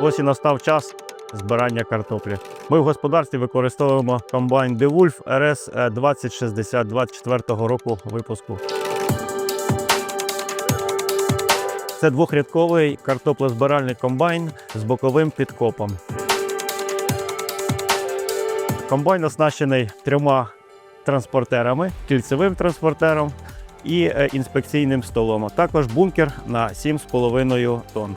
Ось і настав час збирання картоплі. Ми в господарстві використовуємо комбайн DeWolf RS 2060 24 року випуску. Це двохрядковий картоплезбиральний комбайн з боковим підкопом. Комбайн оснащений трьома транспортерами, кільцевим транспортером і е, інспекційним столом, а також бункер на 7,5 тонн.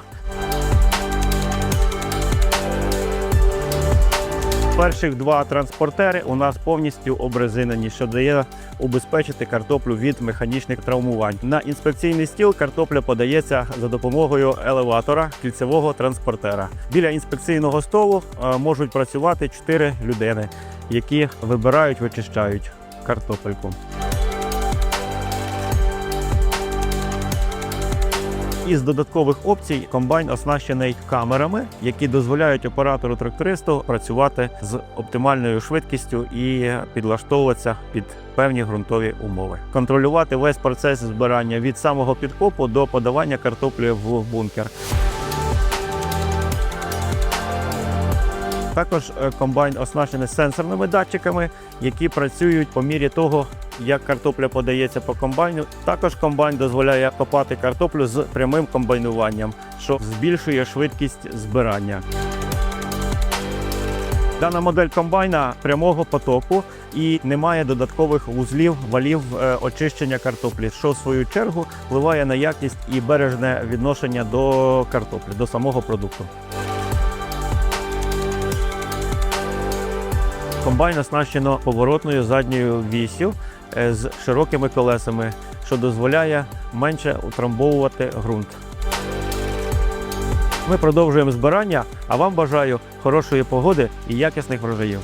Перших два транспортери у нас повністю обрезинені, що дає убезпечити картоплю від механічних травмувань. На інспекційний стіл картопля подається за допомогою елеватора кільцевого транспортера. Біля інспекційного столу е, можуть працювати 4 людини, які вибирають, вичищають картопельку. Із додаткових опцій комбайн оснащений камерами, які дозволяють оператору трактористу працювати з оптимальною швидкістю і підлаштовуватися під певні ґрунтові умови. Контролювати весь процес збирання від самого підкопу до подавання картоплі в бункер. Також е, комбайн оснащений сенсорними датчиками, які працюють по мірі того, як картопля подається по комбайну. Також комбайн дозволяє копати картоплю з прямим комбайнуванням, що збільшує швидкість збирання. Дана модель комбайна прямого потоку і немає додаткових вузлів валів е, очищення картоплі, що в свою чергу впливає на якість і бережне відношення до картоплі, до самого продукту. Комбайн оснащено поворотною задньою вісю е, з широкими колесами, що дозволяє менше утрамбовувати ґрунт. Ми продовжуємо збирання, а вам бажаю хорошої погоди і якісних врожаїв.